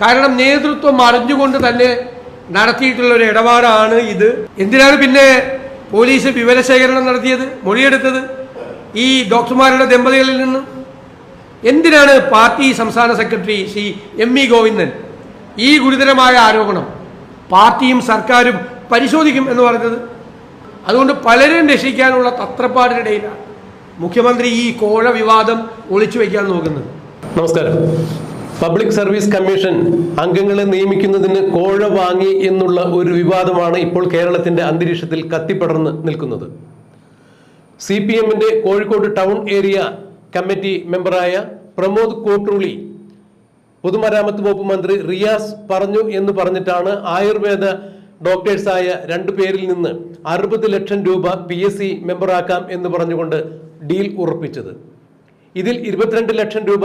കാരണം നേതൃത്വം അറിഞ്ഞുകൊണ്ട് തന്നെ നടത്തിയിട്ടുള്ള ഒരു ഇടപാടാണ് ഇത്. എന്തിനാണ് പിന്നെ പോലീസ് വിവരശേഖരണം നടത്തിയത് മൊഴിയെടുത്തത്? ഈ ഡോക്ടർമാരുടെ ദമ്പതികളിൽ നിന്ന്? എന്തിനാണ് പാർട്ടി സംസ്ഥാന secretary Shri M E Govindan ഈ ഗുരുതരമായ ആരോപണം പാർട്ടിയും സർക്കാരും പരിശോധിക്കും എന്ന് പറഞ്ഞത്? അതുകൊണ്ട് പലരും രക്ഷിക്കാനുള്ള തത്രപ്പാടിനിടയിലാണ് മുഖ്യമന്ത്രി ഈ കോഴ വിവാദം ഒളിച്ചു വയ്ക്കാൻ നോക്കുന്നത്. നമസ്കാരം. പബ്ലിക് സർവീസ് കമ്മീഷൻ അംഗങ്ങളെ നിയമിക്കുന്നതിന് കോഴ വാങ്ങി എന്നുള്ള ഒരു വിവാദമാണ് ഇപ്പോൾ കേരളത്തിന്റെ അന്തരീക്ഷത്തിൽ കത്തിപ്പടർന്ന് നിൽക്കുന്നത്. സി പി എമ്മിന്റെ കോഴിക്കോട് ടൗൺ ഏരിയ കമ്മിറ്റി മെമ്പറായ പ്രമോദ് കോട്ടൂളി പൊതുമരാമത്ത് വകുപ്പ് മന്ത്രി റിയാസ് പറഞ്ഞു എന്ന് പറഞ്ഞിട്ടാണ് ആയുർവേദ ഡോക്ടേഴ്സായ രണ്ടു പേരിൽ നിന്ന് അറുപത് ലക്ഷം രൂപ പി എസ് സി മെമ്പറാക്കാം എന്ന് പറഞ്ഞുകൊണ്ട് ഡീൽ ഉറപ്പിച്ചത്. ഇതിൽ ഇരുപത്തിരണ്ട് ലക്ഷം രൂപ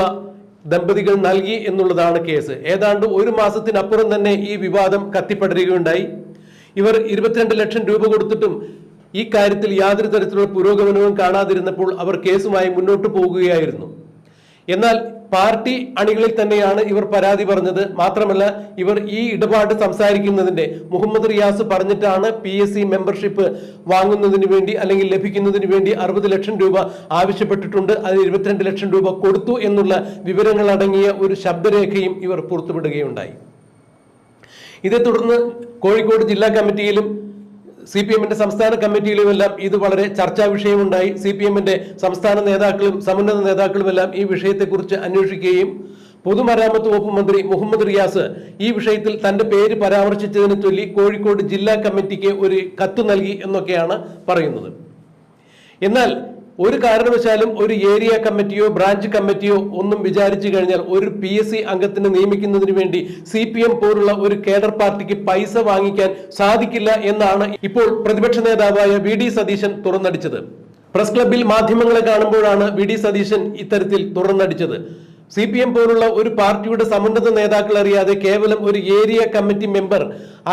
ദമ്പതികൾ നൽകി എന്നുള്ളതാണ് കേസ്. ഏതാണ്ട് ഒരു മാസത്തിനപ്പുറം തന്നെ ഈ വിവാദം കത്തിപ്പടരുകയുണ്ടായി. ഇവർ ഇരുപത്തിരണ്ട് ലക്ഷം രൂപ കൊടുത്തിട്ടും ഈ കാര്യത്തിൽ യാതൊരു തരത്തിലുള്ള പുരോഗമനവും കാണാതിരുന്നപ്പോൾ അവർ കേസുമായി മുന്നോട്ട് പോകുകയായിരുന്നു. എന്നാൽ പാർട്ടി അണികളിൽ തന്നെയാണ് ഇവർ പരാതി പറഞ്ഞത്. മാത്രമല്ല ഇവർ ഈ ഇടപാട് സംസാരിക്കുന്നതിന്റെ മുഹമ്മദ് റിയാസ് പറഞ്ഞിട്ടാണ് പി എസ് സി മെമ്പർഷിപ്പ് വാങ്ങുന്നതിന് വേണ്ടി അല്ലെങ്കിൽ ലഭിക്കുന്നതിന് വേണ്ടി അറുപത് ലക്ഷം രൂപ ആവശ്യപ്പെട്ടിട്ടുണ്ട്. അതിന് ഇരുപത്തിരണ്ട് ലക്ഷം രൂപ കൊടുത്തു എന്നുള്ള വിവരങ്ങൾ അടങ്ങിയ ഒരു ശബ്ദരേഖയും ഇവർ പുറത്തുവിടുകയുണ്ടായി. ഇതേ തുടർന്ന് കോഴിക്കോട് ജില്ലാ കമ്മിറ്റിയിലും സി പി എമ്മിന്റെ സംസ്ഥാന കമ്മിറ്റിയിലുമെല്ലാം ഇത് വളരെ ചർച്ചാ വിഷയമുണ്ടായി. സി പി എമ്മിന്റെ സംസ്ഥാന നേതാക്കളും സമുന്നത നേതാക്കളുമെല്ലാം ഈ വിഷയത്തെക്കുറിച്ച് അന്വേഷിക്കുകയും പൊതുമരാമത്ത് വകുപ്പ് മന്ത്രി മുഹമ്മദ് റിയാസ് ഈ വിഷയത്തിൽ തന്റെ പേര് പരാമർശിച്ചതിനെ ചൊല്ലി കോഴിക്കോട് ജില്ലാ കമ്മിറ്റിക്ക് ഒരു കത്ത് നൽകി എന്നൊക്കെയാണ് പറയുന്നത്. എന്നാൽ ഒരു കാരണവശാലും ഒരു ഏരിയ കമ്മിറ്റിയോ ബ്രാഞ്ച് കമ്മിറ്റിയോ ഒന്നും വിചാരിച്ചു കഴിഞ്ഞാൽ ഒരു പി എസ് സി അംഗത്തിനെ നിയമിക്കുന്നതിന് വേണ്ടി സി പി എം പോലുള്ള ഒരു കേഡർ പാർട്ടിക്ക് പൈസ വാങ്ങിക്കാൻ സാധിക്കില്ല എന്നാണ് ഇപ്പോൾ പ്രതിപക്ഷ നേതാവായ വി ഡി സതീശൻ തുറന്നടിച്ചത്. പ്രസ് ക്ലബിൽ മാധ്യമങ്ങളെ കാണുമ്പോഴാണ് വി ഡി സതീശൻ ഇത്തരത്തിൽ തുറന്നടിച്ചത്. സി പി എം പോലുള്ള ഒരു പാർട്ടിയുടെ സമുന്നത നേതാക്കൾ അറിയാതെ കേവലം ഒരു ഏരിയ കമ്മിറ്റി മെമ്പർ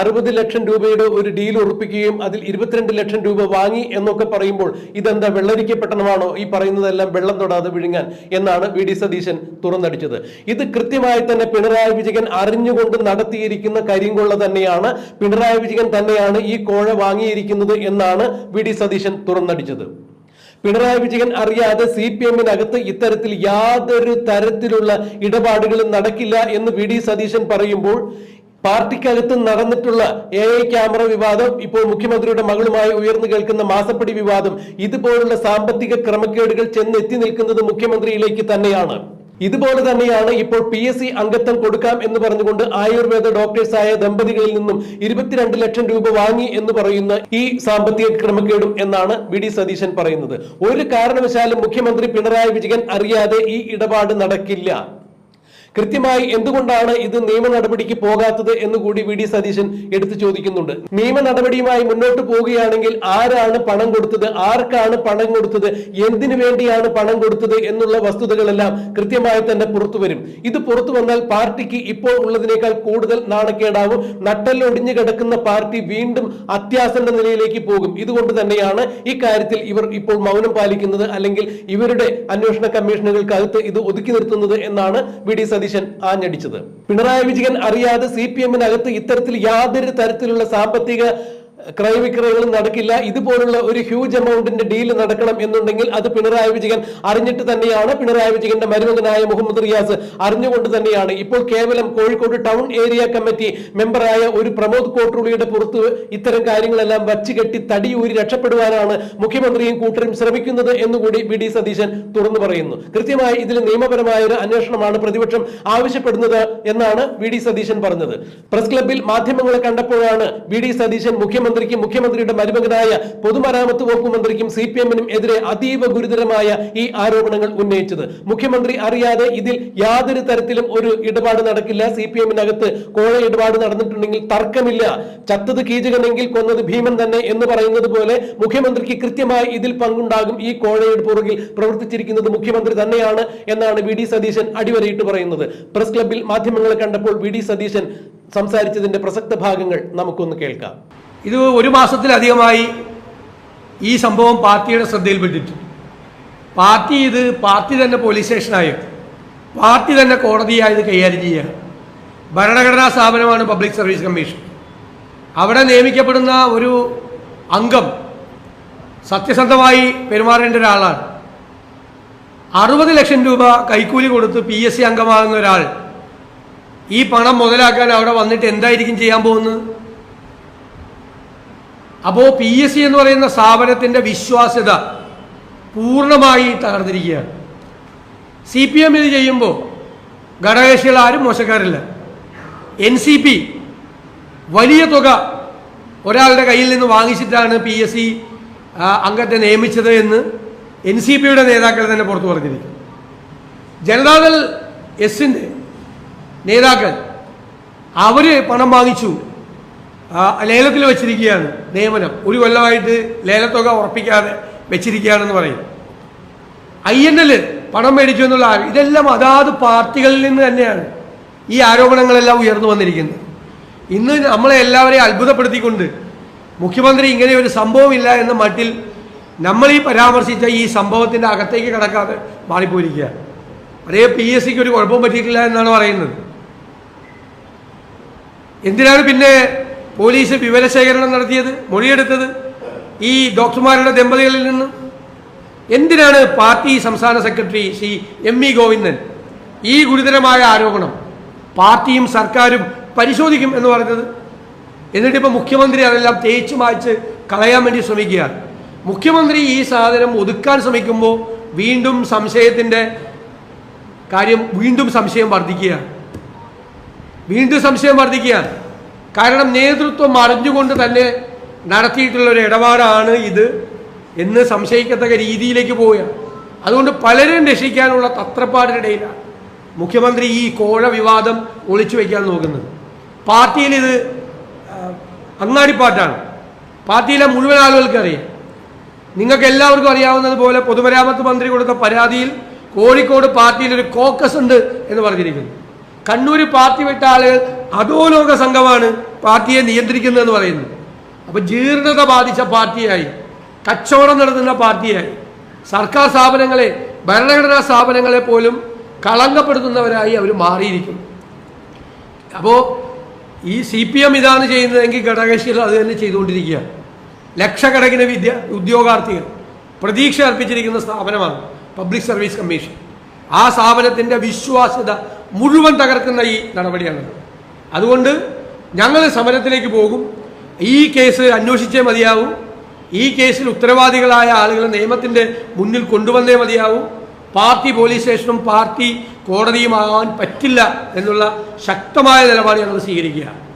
അറുപത് ലക്ഷം രൂപയുടെ ഒരു ഡീൽ ഉറപ്പിക്കുകയും അതിൽ ഇരുപത്തിരണ്ട് ലക്ഷം രൂപ വാങ്ങി എന്നൊക്കെ പറയുമ്പോൾ ഇതെന്താ വെള്ളരിക്കപ്പെട്ടണമാണോ ഈ പറയുന്നതെല്ലാം വെള്ളം തൊടാതെ വിഴുങ്ങാൻ എന്നാണ് വി ഡി സതീശൻ തുറന്നടിച്ചത്. ഇത് കൃത്യമായി തന്നെ പിണറായി വിജയൻ അറിഞ്ഞുകൊണ്ട് നടത്തിയിരിക്കുന്ന കരിങ്കൊള്ള തന്നെയാണ്. പിണറായി വിജയൻ തന്നെയാണ് ഈ കോഴ വാങ്ങിയിരിക്കുന്നത് എന്നാണ് വി ഡി സതീശൻ തുറന്നടിച്ചത്. പിണറായി വിജയൻ അറിയാതെ സി പി എമ്മിനകത്ത് ഇത്തരത്തിൽ യാതൊരു തരത്തിലുള്ള ഇടപാടുകളും നടക്കില്ല എന്ന് വി ഡി സതീശൻ പറയുമ്പോൾ പാർട്ടിക്കകത്ത് നടന്നിട്ടുള്ള എ ഐ ക്യാമറ വിവാദം ഇപ്പോൾ മുഖ്യമന്ത്രിയുടെ മകളുമായി ഉയർന്നു കേൾക്കുന്ന മാസപ്പടി വിവാദം ഇതുപോലുള്ള സാമ്പത്തിക ക്രമക്കേടുകൾ ചെന്നെത്തി നിൽക്കുന്നത് മുഖ്യമന്ത്രിയിലേക്ക് തന്നെയാണ്. ഇതുപോലെ തന്നെയാണ് ഇപ്പോൾ പി എസ് സി അംഗത്വം കൊടുക്കാം എന്ന് പറഞ്ഞുകൊണ്ട് ആയുർവേദ ഡോക്ടേഴ്സായ ദമ്പതികളിൽ നിന്നും ഇരുപത്തിരണ്ട് ലക്ഷം രൂപ വാങ്ങി എന്ന് പറയുന്ന ഈ സാമ്പത്തിക ക്രമക്കേടും എന്നാണ് വി ഡി സതീശൻ പറയുന്നത്. ഒരു കാരണവശാലും മുഖ്യമന്ത്രി പിണറായി വിജയൻ അറിയാതെ ഈ ഇടപാട് നടക്കില്ല. കൃത്യമായി എന്തുകൊണ്ടാണ് ഇത് നിയമ നടപടിക്ക് പോകാത്തത് എന്ന് കൂടി വി ഡി സതീശൻ എടുത്തു ചോദിക്കുന്നുണ്ട്. നിയമ നടപടിയുമായി മുന്നോട്ട് പോവുകയാണെങ്കിൽ ആരാണ് പണം കൊടുത്തത് ആർക്കാണ് പണം കൊടുത്തത് എന്തിനു വേണ്ടിയാണ് പണം കൊടുത്തത് എന്നുള്ള വസ്തുതകളെല്ലാം കൃത്യമായി തന്നെ പുറത്തു വരും. ഇത് പുറത്തു വന്നാൽ പാർട്ടിക്ക് ഇപ്പോൾ ഉള്ളതിനേക്കാൾ കൂടുതൽ നാണക്കേടാവും. നട്ടല്ലൊടിഞ്ഞു കിടക്കുന്ന പാർട്ടി വീണ്ടും അത്യാസന്ന നിലയിലേക്ക് പോകും. ഇതുകൊണ്ട് തന്നെയാണ് ഈ കാര്യത്തിൽ ഇവർ ഇപ്പോൾ മൗനം പാലിക്കുന്നത് അല്ലെങ്കിൽ ഇവരുടെ അന്വേഷണ കമ്മീഷനുകൾക്കകത്ത് ഇത് ഒതുക്കി നിർത്തുന്നത് എന്നാണ് വി ഡി സതീശൻ ആഞ്ഞടിച്ചത്. പിണറായി വിജയൻ അറിയാതെ സി പി എമ്മിനകത്ത് ഇത്തരത്തിൽ യാതൊരു തരത്തിലുള്ള സാമ്പത്തിക ക്രയവിക്രയങ്ങളും നടക്കില്ല. ഇതുപോലുള്ള ഒരു ഹ്യൂജ് എമൗണ്ടിന്റെ ഡീൽ നടക്കണം എന്നുണ്ടെങ്കിൽ അത് പിണറായി വിജയൻ അറിഞ്ഞിട്ട് തന്നെയാണ് പിണറായി വിജയന്റെ മരുമകനായ മുഹമ്മദ് റിയാസ് അറിഞ്ഞുകൊണ്ട് തന്നെയാണ്. ഇപ്പോൾ കേവലം കോഴിക്കോട് ടൗൺ ഏരിയ കമ്മിറ്റി മെമ്പറായ ഒരു പ്രമോദ് കോട്ടൂളിയുടെ പുറത്ത് ഇത്തരം കാര്യങ്ങളെല്ലാം വച്ചുകെട്ടി തടിയൂരി രക്ഷപ്പെടുവാനാണ് മുഖ്യമന്ത്രിയും കൂട്ടരും ശ്രമിക്കുന്നത് എന്നുകൂടി വി ഡി സതീശൻ തുറന്നു പറയുന്നു. കൃത്യമായി ഇതിൽ നിയമപരമായ ഒരു അന്വേഷണമാണ് പ്രതിപക്ഷം ആവശ്യപ്പെടുന്നത് എന്നാണ് വി ഡി സതീശൻ പറഞ്ഞത്. പ്രസ് ക്ലബിൽ മാധ്യമങ്ങളെ കണ്ടപ്പോഴാണ് വി ഡി സതീശൻ മുഖ്യമന്ത്രിക്കും മുഖ്യമന്ത്രിയുടെ മരുമകനായ പൊതുമരാമത്ത് വകുപ്പ് മന്ത്രിക്കും സി പി എമ്മിനും എതിരെ അതീവ ഗുരുതരമായ ഈ ആരോപണങ്ങൾ ഉന്നയിച്ചത്. മുഖ്യമന്ത്രി അറിയാതെ ഇതിൽ യാതൊരു തരത്തിലും ഒരു ഇടപാട് നടക്കില്ല. സി പി എമ്മിനകത്ത് കോഴ ഇടപാട് നടന്നിട്ടുണ്ടെങ്കിൽ തർക്കമില്ല. ചത്തത് കീചകനെങ്കിൽ കൊന്നത് ഭീമൻ തന്നെ എന്ന് പറയുന്നത് പോലെ മുഖ്യമന്ത്രിക്ക് കൃത്യമായി ഇതിൽ പങ്കുണ്ടാകും. ഈ കോഴയുടെ പുറകിൽ പ്രവർത്തിച്ചിരിക്കുന്നത് മുഖ്യമന്ത്രി തന്നെയാണ് എന്നാണ് വി ഡി സതീശൻ അടിവരയിട്ട് പറയുന്നത്. പ്രസ് ക്ലബിൽ മാധ്യമങ്ങളെ കണ്ടപ്പോൾ വി ഡി സതീശൻ സംസാരിച്ചതിന്റെ പ്രസക്ത ഭാഗങ്ങൾ നമുക്കൊന്ന് കേൾക്കാം. ഇത് ഒരു മാസത്തിലധികമായി ഈ സംഭവം പാർട്ടിയുടെ ശ്രദ്ധയിൽപ്പെട്ടിട്ടുണ്ട് പാർട്ടി ഇത് പാർട്ടി തന്നെ പോലീസ് സ്റ്റേഷനായോ. പാർട്ടി തന്നെ കോടതിയായത് കൈകാര്യം ചെയ്യുക ഭരണഘടനാ സ്ഥാപനമാണ് പബ്ലിക് സർവീസ് കമ്മീഷൻ. അവിടെ നിയമിക്കപ്പെടുന്ന ഒരു അംഗം സത്യസന്ധമായി പെരുമാറേണ്ട ഒരാളാണ്. അറുപത് ലക്ഷം രൂപ കൈക്കൂലി കൊടുത്ത് പി എസ് സി അംഗമാകുന്ന ഒരാൾ ഈ പണം മുതലാക്കാൻ അവിടെ വന്നിട്ട് എന്തായിരിക്കും ചെയ്യാൻ പോകുന്നത്? അപ്പോൾ പി എസ് സി എന്ന് പറയുന്ന സ്ഥാപനത്തിന്റെ വിശ്വാസ്യത പൂർണമായി തകർന്നിരിക്കുകയാണ്. സി പി എം ഇത് ചെയ്യുമ്പോൾ ഘടകകക്ഷികൾ ആരും മോശക്കാരില്ല. എൻ സി പി വലിയ തുക ഒരാളുടെ കയ്യിൽ നിന്ന് വാങ്ങിച്ചിട്ടാണ് പി എസ് സി അംഗത്തെ നിയമിച്ചത് എന്ന് എൻ സി പിയുടെ നേതാക്കൾ തന്നെ പുറത്തു പറഞ്ഞിരിക്കും ജനതാദൾ എസിന്റെ നേതാക്കൾ അവർ പണം വാങ്ങിച്ചു. ലേലത്തിൽ വെച്ചിരിക്കുകയാണ്. നിയമനം. ഒരു കൊല്ലമായിട്ട് ലേലത്തുക ഉറപ്പിക്കാതെ വെച്ചിരിക്കുകയാണെന്ന് പറയും. ഐ എൻ എൽ പണം മേടിച്ചു എന്നുള്ള ഇതെല്ലാം അതാത് പാർട്ടികളിൽ നിന്ന് തന്നെയാണ് ഈ ആരോപണങ്ങളെല്ലാം ഉയർന്നു വന്നിരിക്കുന്നത്. ഇന്ന് നമ്മളെ എല്ലാവരെയും അത്ഭുതപ്പെടുത്തിക്കൊണ്ട് മുഖ്യമന്ത്രി ഇങ്ങനെ ഒരു സംഭവമില്ല എന്ന മട്ടിൽ നമ്മൾ ഈ പരാമർശിച്ച ഈ സംഭവത്തിന്റെ അകത്തേക്ക് കടക്കാതെ മാറിപ്പോയിരിക്കുക. അതേ പി എസ് സിക്ക് ഒരു കുഴപ്പം പറ്റിയിട്ടില്ല എന്നാണ് പറയുന്നത്. എന്തിനാണ് പിന്നെ പോലീസ് വിവരശേഖരണം നടത്തിയത് മൊഴിയെടുത്തത് ഈ ഡോക്ടർമാരുടെ ദമ്പതികളിൽ നിന്ന്. എന്തിനാണ് പാർട്ടി സംസ്ഥാന secretary Shri M E Govindan ഈ ഗുരുതരമായ ആരോപണം പാർട്ടിയും സർക്കാരും പരിശോധിക്കും എന്ന് പറഞ്ഞത്? എന്നിട്ടിപ്പോൾ മുഖ്യമന്ത്രി അതെല്ലാം തേച്ചു മായ്ച്ച് കളയാൻ വേണ്ടി ശ്രമിക്കുകയാണ് മുഖ്യമന്ത്രി ഈ സാധനം ഒതുക്കാൻ ശ്രമിക്കുമ്പോൾ വീണ്ടും സംശയത്തിന്റെ കാര്യം വീണ്ടും സംശയം വർദ്ധിക്കുകയാണ് വീണ്ടും സംശയം വർദ്ധിക്കുകയാണ് കാരണം നേതൃത്വം അറിഞ്ഞുകൊണ്ട് തന്നെ നടത്തിയിട്ടുള്ള ഒരു ഇടപാടാണ് ഇത് എന്ന് സംശയിക്കത്തക്ക രീതിയിലേക്ക് പോവുകയാണ്. അതുകൊണ്ട് പലരും രക്ഷിക്കാനുള്ള തത്രപ്പാടിനിടയിലാണ് മുഖ്യമന്ത്രി ഈ കോഴ വിവാദം ഒളിച്ചു വയ്ക്കാൻ നോക്കുന്നത്. പാർട്ടിയിൽ ഇത് അങ്ങാടിപ്പാട്ടാണ് പാർട്ടിയിലെ മുഴുവൻ ആളുകൾക്ക് അറിയാം. നിങ്ങൾക്ക് എല്ലാവർക്കും അറിയാവുന്നതുപോലെ പൊതുമരാമത്ത് മന്ത്രി കൊടുത്ത പരാതിയിൽ കോഴിക്കോട് പാർട്ടിയിൽ ഒരു കോക്കസ് ഉണ്ട് എന്ന് പറഞ്ഞിരിക്കുന്നു. കണ്ണൂർ പാർട്ടി വിട്ട ആളുകൾ അധോലോക സംഘമാണ് പാർട്ടിയെ നിയന്ത്രിക്കുന്നതെന്ന് പറയുന്നു. അപ്പൊ ജീർണത ബാധിച്ച പാർട്ടിയായി കച്ചവടം നടത്തുന്ന പാർട്ടിയായി സർക്കാർ സ്ഥാപനങ്ങളെ ഭരണഘടനാ സ്ഥാപനങ്ങളെ പോലും കളങ്കപ്പെടുത്തുന്നവരായി അവർ മാറിയിരിക്കും അപ്പോൾ ഈ സി പി എം ഇതാണ് ചെയ്യുന്നതെങ്കിൽ ഘടകകക്ഷികൾ അത് തന്നെ ചെയ്തുകൊണ്ടിരിക്കുക. ലക്ഷക്കണക്കിന് വിദ്യ ഉദ്യോഗാർത്ഥികൾ പ്രതീക്ഷ അർപ്പിച്ചിരിക്കുന്ന സ്ഥാപനമാണ് പബ്ലിക് സർവീസ് കമ്മീഷൻ ആ സ്ഥാപനത്തിന്റെ വിശ്വാസ്യത മുഴുവൻ തകർക്കുന്ന ഈ നടപടിയാണ് അതുകൊണ്ട് ഞങ്ങൾ സമരത്തിലേക്ക് പോകും. ഈ കേസ് അന്വേഷിച്ചേ മതിയാവും. ഈ കേസിൽ ഉത്തരവാദികളായ ആളുകളെ നിയമത്തിന്റെ മുന്നിൽ കൊണ്ടുവന്നേ മതിയാവും. പാർട്ടി പോലീസ് സ്റ്റേഷനും പാർട്ടി കോടതിയുമാകാൻ പറ്റില്ല എന്നുള്ള ശക്തമായ നിലപാട് ഞങ്ങൾ സ്വീകരിക്കുക